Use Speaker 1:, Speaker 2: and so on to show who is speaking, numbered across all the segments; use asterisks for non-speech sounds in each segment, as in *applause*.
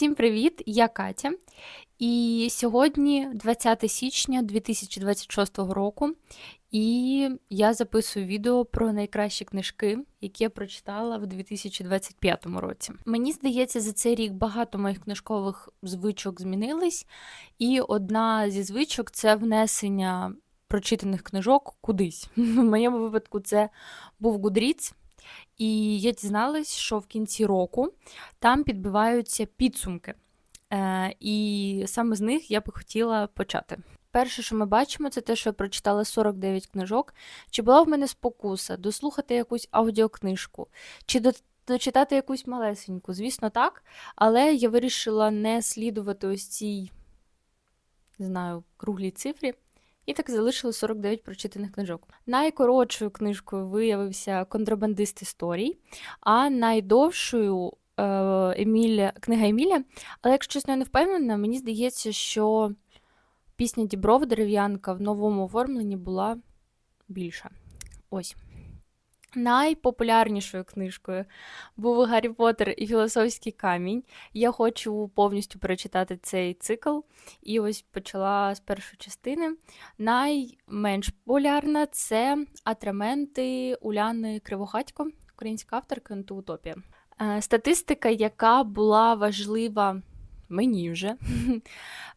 Speaker 1: Всім привіт! Я Катя. І сьогодні 20 січня 2026 року, і я записую відео про найкращі книжки, які я прочитала в 2025 році. Мені здається, за цей рік багато моїх книжкових звичок змінились, і одна зі звичок це внесення прочитаних книжок кудись. *laughs* В моєму випадку це був Goodreads. І я дізналась, що в кінці року там підбиваються підсумки. Е, І саме з них я би хотіла почати. Перше, що ми бачимо, це те, що я прочитала 49 книжок. Чи була в мене спокуса дослухати якусь аудіокнижку, чи до- дочитати якусь малесеньку? Звісно, так. Але я вирішила не слідувати ось цій, не знаю, круглій цифрі. І так залишили 49 прочитаних книжок. Найкоротшою книжкою виявився Контрабандист історій, а найдовшою е, Еміля, книга Еміля. Але якщо чесно, я не впевнена, мені здається, що пісня Діброва дерев'янка в новому оформленні була більша. Ось. Найпопулярнішою книжкою був Гаррі Поттер і Філософський камінь. Я хочу повністю перечитати цей цикл. І ось почала з першої частини. Найменш популярна це атраменти Уляни Кривохатько, українська авторка «Антиутопія». Е, Статистика, яка була важлива мені вже. *laughs*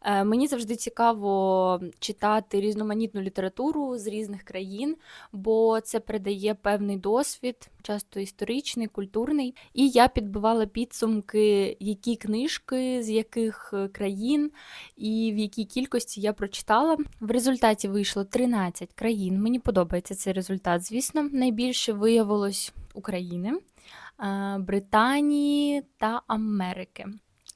Speaker 1: Е, Мені завжди цікаво читати різноманітну літературу з різних країн, бо це передає певний досвід, часто історичний, культурний. І я підбивала підсумки, які книжки, з яких е, країн і в якій кількості я прочитала. В результаті вийшло 13 країн. Мені подобається цей результат. Звісно, найбільше виявилось України, е, Британії та Америки.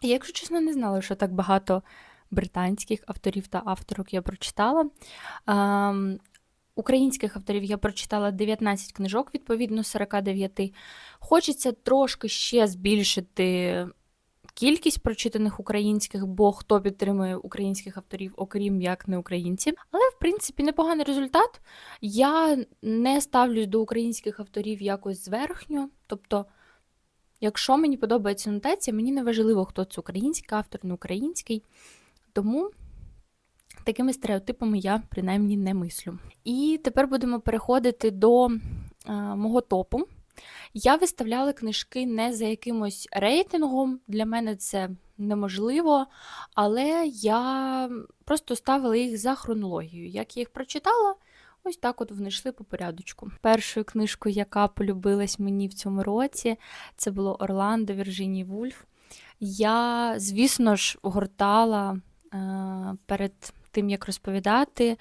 Speaker 1: Якщо чесно, не знала, що так багато британських авторів та авторок я прочитала. Ем, Українських авторів я прочитала 19 книжок, відповідно 49. Хочеться трошки ще збільшити кількість прочитаних українських, бо хто підтримує українських авторів, окрім як не українці. Але, в принципі, непоганий результат. Я не ставлюсь до українських авторів якось зверхньо. Тобто, якщо мені подобається нотація, мені не важливо, хто це український автор, не український. Тому такими стереотипами я принаймні не мислю. І тепер будемо переходити до е, мого топу. Я виставляла книжки не за якимось рейтингом, для мене це неможливо, але я просто ставила їх за хронологією. Як я їх прочитала, ось так от вони йшли по порядочку. Першою книжкою, яка полюбилась мені в цьому році, це було Орландо Вірджинії Вульф. Я, звісно ж, гортала е, перед тим, як розповідати,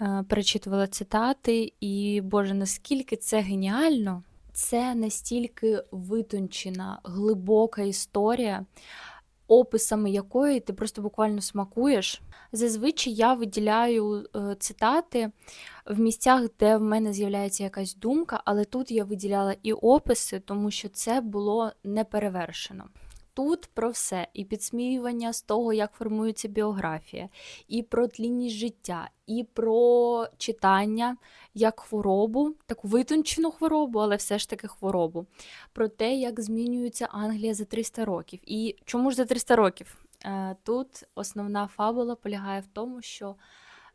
Speaker 1: е, перечитувала цитати, і Боже, наскільки це геніально! Це настільки витончена, глибока історія, описами якої ти просто буквально смакуєш. Зазвичай я виділяю е, цитати в місцях, де в мене з'являється якась думка, але тут я виділяла і описи, тому що це було неперевершено. Тут про все, і підсміювання з того, як формується біографія, і про тлінність життя, і про читання як хворобу, таку витончену хворобу, але все ж таки хворобу, про те, як змінюється Англія за 300 років. І чому ж за 300 років? Е, Тут основна фабула полягає в тому, що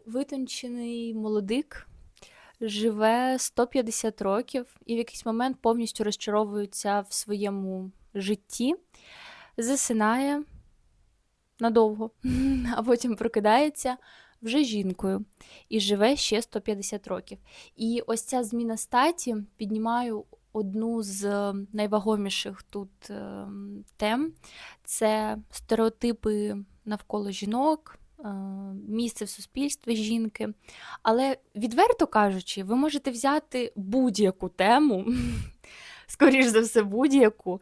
Speaker 1: витончений молодик живе 150 років і в якийсь момент повністю розчаровується в своєму житті, засинає надовго, *laughs* а потім прокидається вже жінкою і живе ще 150 років. І ось ця зміна статі піднімаю одну з найвагоміших тут е, тем: це стереотипи навколо жінок. е, Місце в суспільстві жінки. Але, відверто кажучи, ви можете взяти будь-яку тему, *laughs* скоріш за все, будь-яку.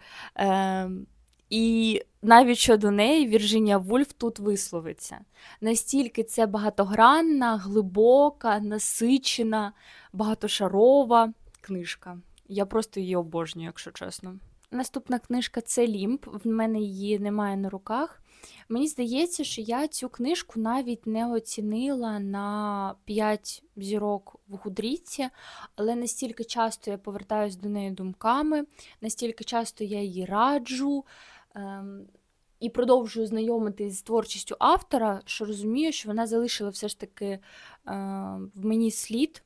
Speaker 1: І навіть щодо неї Вірджинія Вульф тут висловиться. Настільки це багатогранна, глибока, насичена, багатошарова книжка. Я просто її обожнюю, якщо чесно. Наступна книжка це Лімб. В мене її немає на руках. Мені здається, що я цю книжку навіть не оцінила на 5 зірок в Гудріці, але настільки часто я повертаюсь до неї думками, настільки часто я її раджу. Ем, і продовжую знайомитись з творчістю автора, що розумію, що вона залишила все ж таки е, в мені слід,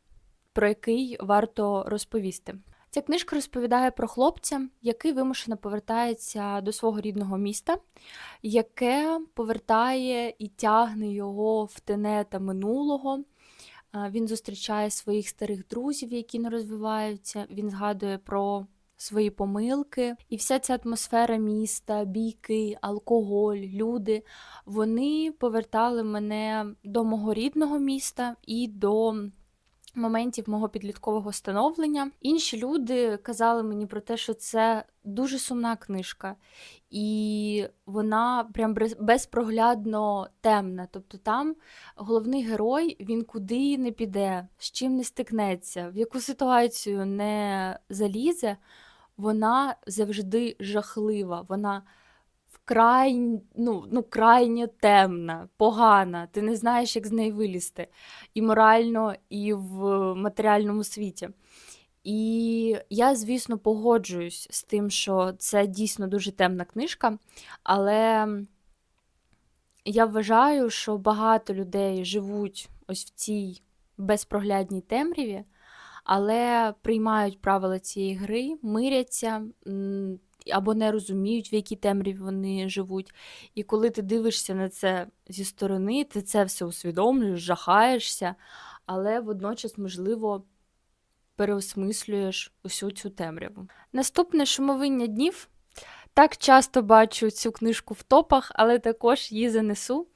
Speaker 1: про який варто розповісти. Ця книжка розповідає про хлопця, який вимушено повертається до свого рідного міста, яке повертає і тягне його в тенета минулого. Е, Він зустрічає своїх старих друзів, які не розвиваються. Він згадує про свої помилки, і вся ця атмосфера міста, бійки, алкоголь, люди, вони повертали мене до мого рідного міста і до моментів мого підліткового становлення. Інші люди казали мені про те, що це дуже сумна книжка, і вона прям без- безпроглядно темна. Тобто там головний герой він куди не піде, з чим не стикнеться, в яку ситуацію не залізе, вона завжди жахлива. Вона вкрай, ну, ну, крайньо темна, погана. Ти не знаєш, як з неї вилізти і морально, і в матеріальному світі. І я, звісно, погоджуюсь з тим, що це дійсно дуже темна книжка, але я вважаю, що багато людей живуть ось в цій безпроглядній темряві, але приймають правила цієї гри, миряться або не розуміють, в якій темряві вони живуть. І коли ти дивишся на це зі сторони, ти це все усвідомлюєш, жахаєшся, але водночас, можливо, переосмислюєш усю цю темряву. Наступне шумовиння днів. Так часто бачу цю книжку в топах, але також її занесу.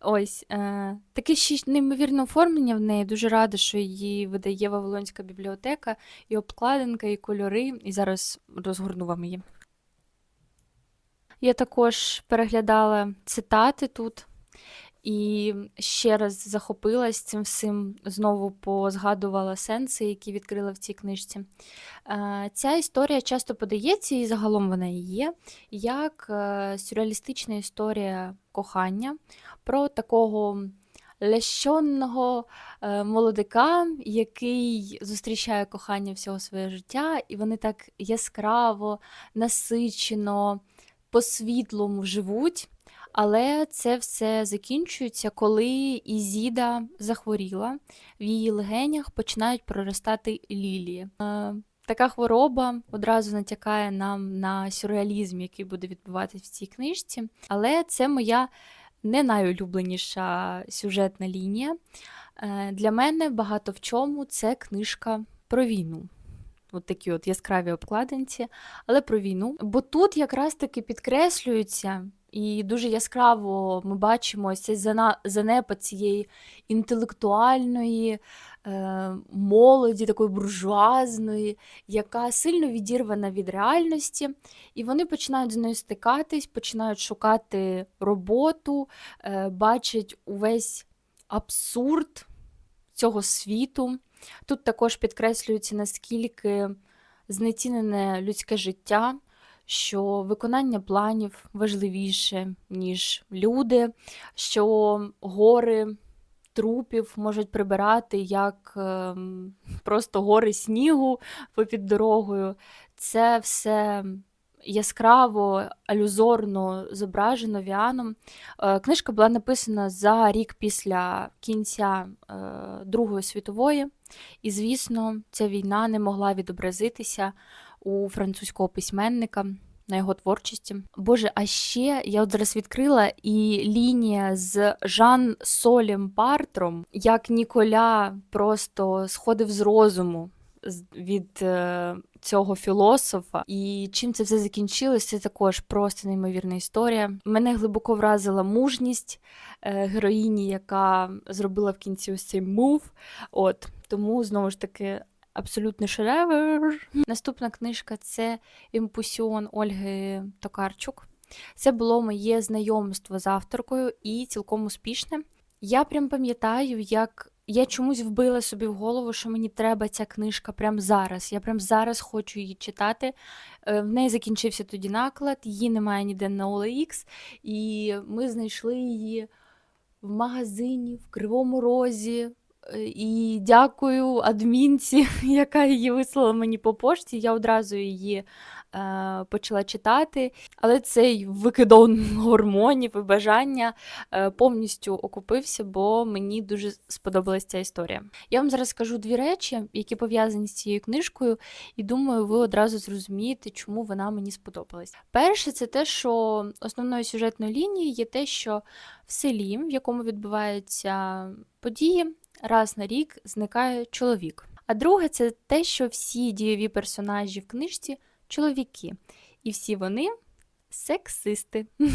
Speaker 1: Ось е, таке ще неймовірне оформлення в неї. Дуже рада, що її видає Вавилонська бібліотека, і обкладинка, і кольори. І зараз розгорну вам її. Я також переглядала цитати тут і ще раз захопилась цим всім, знову позгадувала сенси, які відкрила в цій книжці. Е, Ця історія часто подається, і загалом вона і є, як е, сюрреалістична історія кохання про такого лящонного е, молодика, який зустрічає кохання всього своє життя, і вони так яскраво, насичено, по-світлому живуть. Але це все закінчується, коли Ізіда захворіла, в її легенях починають проростати лілії. Е, Така хвороба одразу натякає нам на сюрреалізм, який буде відбуватися в цій книжці. Але це моя не найулюбленіша сюжетна лінія. Е, Для мене багато в чому це книжка про війну. От такі от яскраві обкладинці, але про війну. Бо тут якраз таки підкреслюється, і дуже яскраво ми бачимо цей занепад цієї інтелектуальної е, молоді, такої буржуазної, яка сильно відірвана від реальності, і вони починають з нею стикатись, починають шукати роботу, е, бачать увесь абсурд цього світу. Тут також підкреслюється, наскільки знецінене людське життя, що виконання планів важливіше, ніж люди, що гори трупів можуть прибирати як ем, просто гори снігу попід дорогою. Це все яскраво, алюзорно зображено Віаном. Е, Книжка була написана за рік після кінця е, Другої світової, і, звісно, ця війна не могла відобразитися у французького письменника. На його творчості. Боже, а ще я от зараз відкрила і лінія з Жан Солем Партром, як Ніколя просто сходив з розуму від е, цього філософа. І чим це все закінчилось, це також просто неймовірна історія. Мене глибоко вразила мужність е, героїні, яка зробила в кінці ось цей мув. От тому знову ж таки. Абсолютний шедевр. Наступна книжка це Імпусіон Ольги Токарчук. Це було моє знайомство з авторкою і цілком успішне. Я прям пам'ятаю, як я чомусь вбила собі в голову, що мені треба ця книжка прямо зараз. Я прям зараз хочу її читати. Е, В неї закінчився тоді наклад, її немає ніде на OLX, і ми знайшли її в магазині в Кривому Розі. І дякую адмінці, *laughs* яка її вислала мені по пошті. Я одразу її е, почала читати, але цей викидон гормонів і бажання е, повністю окупився, бо мені дуже сподобалася ця історія. Я вам зараз скажу дві речі, які пов'язані з цією книжкою, і думаю, ви одразу зрозумієте, чому вона мені сподобалась. Перше, це те, що основною сюжетною лінією є те, що в селі, в якому відбуваються події, раз на рік зникає чоловік. А друге, це те, що всі дієві персонажі в книжці чоловіки. І всі вони сексисти. *laughs*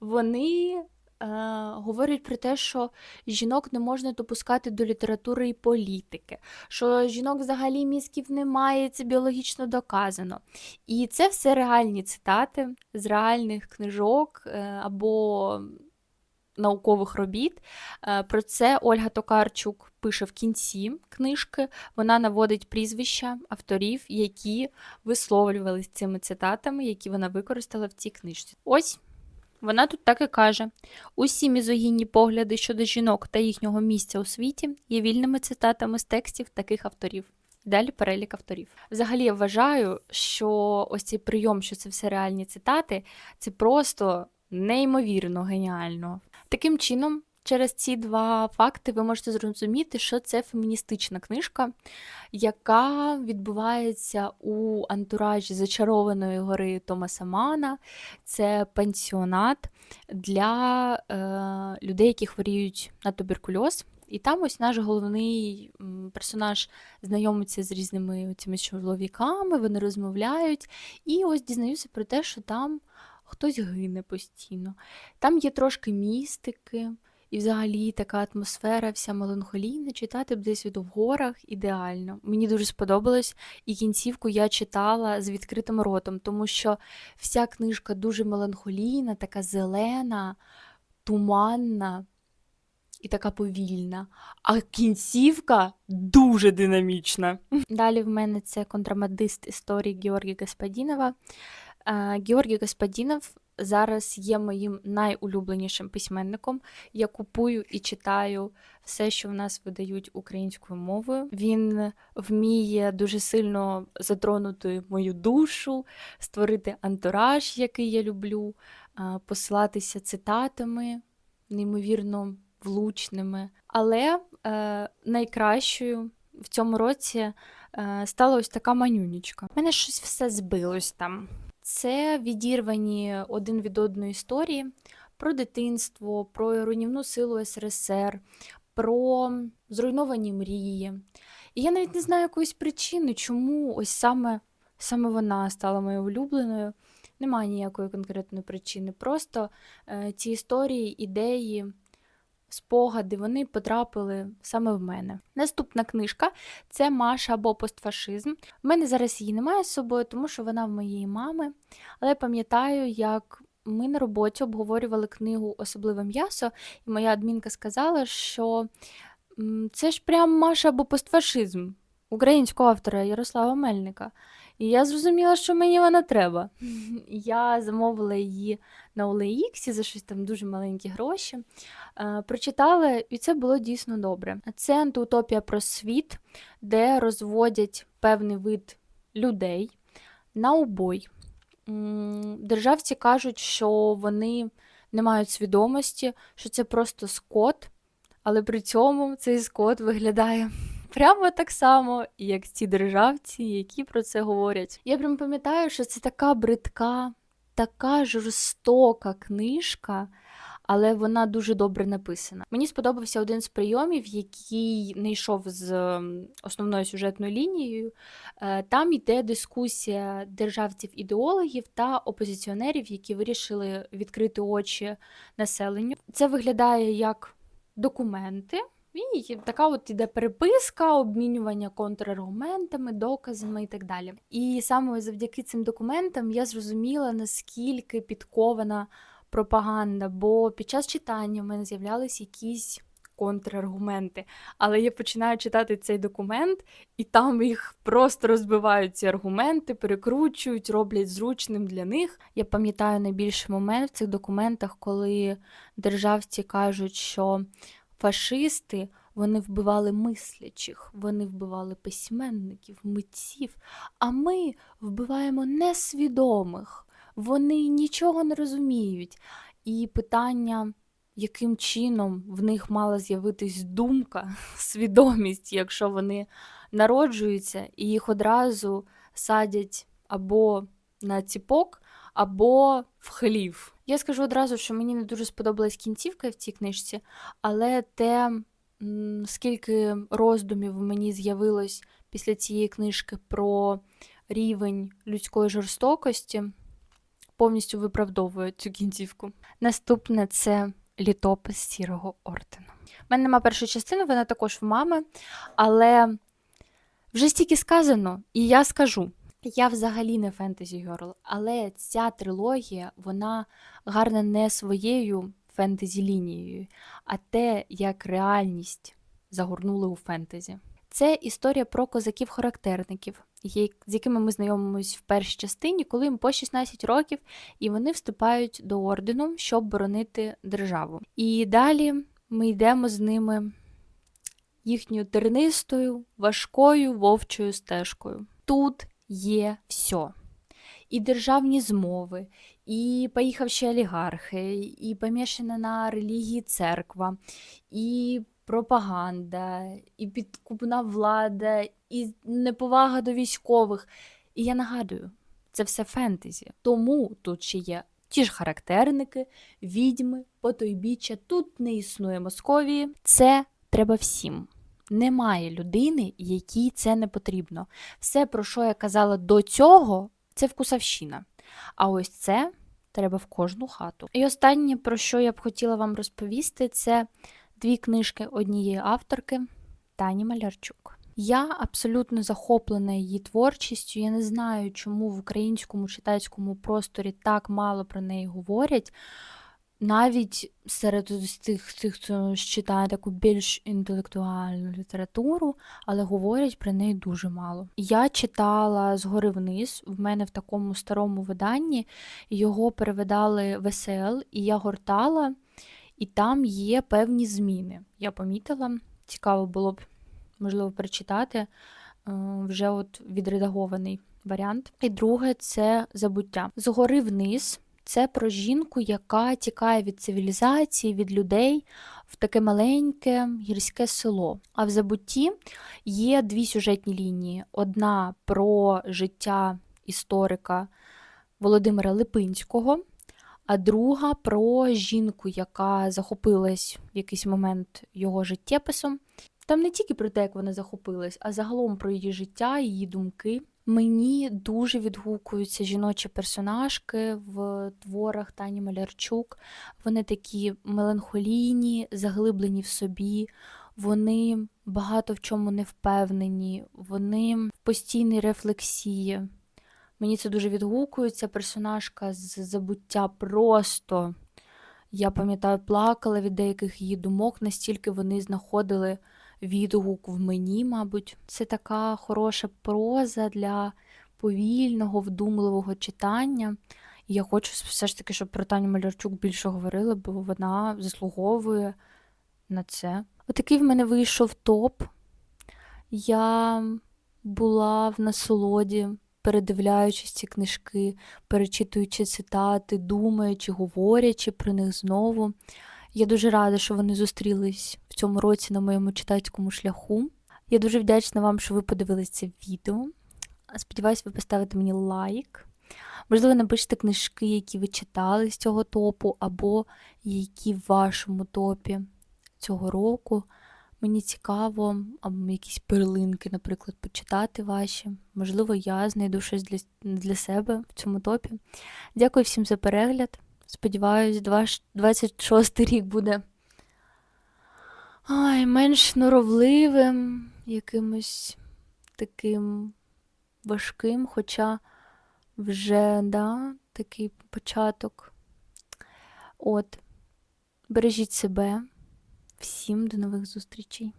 Speaker 1: Вони е, говорять про те, що жінок не можна допускати до літератури і політики, що жінок взагалі мізків немає, це біологічно доказано. І це все реальні цитати з реальних книжок е, або наукових робіт. Е, Про це Ольга Токарчук пише в кінці книжки. Вона наводить прізвища авторів, які висловлювалися цими цитатами, які вона використала в цій книжці. Ось. Вона тут так і каже: усі мізогінні погляди щодо жінок та їхнього місця у світі є вільними цитатами з текстів таких авторів. Далі перелік авторів. Взагалі, я вважаю, що ось цей прийом, що це все реальні цитати, це просто неймовірно геніально. Таким чином, через ці два факти ви можете зрозуміти, що це феміністична книжка, яка відбувається у антуражі зачарованої гори Томаса Мана. Це пансіонат для е, людей, які хворіють на туберкульоз. І там ось наш головний персонаж знайомиться з різними цими чоловіками, вони розмовляють, і ось дізнаюся про те, що там хтось гине постійно. Там є трошки містики, і взагалі така атмосфера, вся меланхолійна, читати б десь в горах ідеально. Мені дуже сподобалось, і кінцівку я читала з відкритим ротом, тому що вся книжка дуже меланхолійна, така зелена, туманна. І така повільна, а кінцівка дуже динамічна. Далі в мене це контрабандист історії Георгія Гаспадінова. Георгій Господінов зараз є моїм найулюбленішим письменником. Я купую і читаю все, що в нас видають українською мовою. Він вміє дуже сильно затронути мою душу, створити антураж, який я люблю, посилатися цитатами, неймовірно влучними. Але е, найкращою в цьому році е, стала ось така манюнічка. У мене щось все збилось там. Це відірвані один від одної історії про дитинство, про руйнівну силу СРСР, про зруйновані мрії. І я навіть не знаю якоїсь причини, чому ось саме саме вона стала моєю улюбленою. Немає ніякої конкретної причини. Просто е, ці історії, ідеї спогади вони потрапили саме в мене. Наступна книжка це Маша або постфашизм. У мене зараз її немає з собою, тому що вона в моєї мами. Але пам'ятаю, як ми на роботі обговорювали книгу Особливе м'ясо, і моя адмінка сказала, що це ж прям Маша або постфашизм українського автора Ярослава Мельника. І я зрозуміла, що мені вона треба. *laughs* Я замовила її на OLX за щось там дуже маленькі гроші. Е, прочитала, і це було дійсно добре. Це антиутопія про світ, де розводять певний вид людей на убой. Державці кажуть, що вони не мають свідомості, що це просто скот, але при цьому цей скот виглядає прямо так само, як ці державці, які про це говорять. Я прям пам'ятаю, що це така бридка, така жорстока книжка. Але вона дуже добре написана. Мені сподобався один з прийомів, який не йшов з основною сюжетною лінією. Е, там йде дискусія державців-ідеологів та опозиціонерів, які вирішили відкрити очі населенню. Це виглядає як документи. І така от іде переписка, обмінювання контраргументами, доказами і так далі. І саме завдяки цим документам я зрозуміла, наскільки підкована пропаганда, бо під час читання в мене з'являлись якісь контраргументи. Але я починаю читати цей документ, і там їх просто розбивають ці аргументи, перекручують, роблять зручним для них. Я пам'ятаю найбільший момент в цих документах, коли державці кажуть, що фашисти вони вбивали мислячих, вони вбивали письменників, митців, а ми вбиваємо несвідомих. Вони нічого не розуміють. І питання, яким чином в них мала з'явитись думка, *laughs* свідомість, якщо вони народжуються і їх одразу садять або на ціпок, або в хлів. Я скажу одразу, що мені не дуже сподобалась кінцівка в цій книжці, але те, скільки роздумів мені з'явилось після цієї книжки про рівень людської жорстокості, повністю виправдовує цю кінцівку. Наступне це літопис сірого ордену. У мене нема першої частини, вона також в мами, але вже стільки сказано, і я скажу. Я взагалі не фентезі герл, але ця трилогія вона гарна не своєю фентезі лінією, а те, як реальність загорнули у фентезі. Це історія про козаків-характерників, з якими ми знайомимось в першій частині, коли їм по 16 років, і вони вступають до ордену, щоб боронити державу. І далі ми йдемо з ними їхньою тернистою, важкою вовчою стежкою. Тут є все. І державні змови, і поїхавші олігархи, і помішана на релігії церква, і пропаганда, і підкупна влада, і неповага до військових. І я нагадую, це все фентезі. Тому тут ще є ті ж характерники, відьми, потойбіччя. Тут не існує Московії. Це треба всім. Немає людини, якій це не потрібно. Все, про що я казала до цього, це вкусовщина. А ось це треба в кожну хату. І останнє, про що я б хотіла вам розповісти, це дві книжки однієї авторки Тані Малярчук. Я абсолютно захоплена її творчістю. Я не знаю, чому в українському читацькому просторі так мало про неї говорять. Навіть серед ось тих, тих, хто читає таку більш інтелектуальну літературу, але говорять про неї дуже мало. Я читала згори вниз, в мене в такому старому виданні його перевидали в СЛ, і я гортала, і там є певні зміни. Я помітила, цікаво було б, можливо, перечитати е, вже от відредагований варіант. І друге це забуття. Згори вниз. Це про жінку, яка тікає від цивілізації, від людей в таке маленьке гірське село. А в забутті є дві сюжетні лінії: одна про життя історика Володимира Липинського, а друга про жінку, яка захопилась в якийсь момент його життєписом. Там не тільки про те, як вона захопилась, а загалом про її життя, її думки. Мені дуже відгукуються жіночі персонажки в творах Тані Малярчук. Вони такі меланхолійні, заглиблені в собі, вони багато в чому не впевнені, вони в постійній рефлексії. Мені це дуже відгукується. Персонажка з забуття просто. Я пам'ятаю, плакала від деяких її думок, настільки вони знаходили відгук в мені, мабуть. Це така хороша проза для повільного, вдумливого читання. І я хочу все ж таки, щоб про Таню Малярчук більше говорили, бо вона заслуговує на це. Отакий в мене вийшов топ. Я була в насолоді, передивляючись ці книжки, перечитуючи цитати, думаючи, говорячи про них знову. Я дуже рада, що вони зустрілись в цьому році на моєму читацькому шляху. Я дуже вдячна вам, що ви подивились це відео. Сподіваюсь, ви поставите мені лайк. Можливо, напишете книжки, які ви читали з цього топу, або які в вашому топі цього року. Мені цікаво, або якісь перлинки, наприклад, почитати ваші. Можливо, я знайду щось для, для себе в цьому топі. Дякую всім за перегляд. Сподіваюсь, 26 рік буде ай, менш норовливим, якимось таким важким, хоча вже да, такий початок. От, бережіть себе. Всім до нових зустрічей.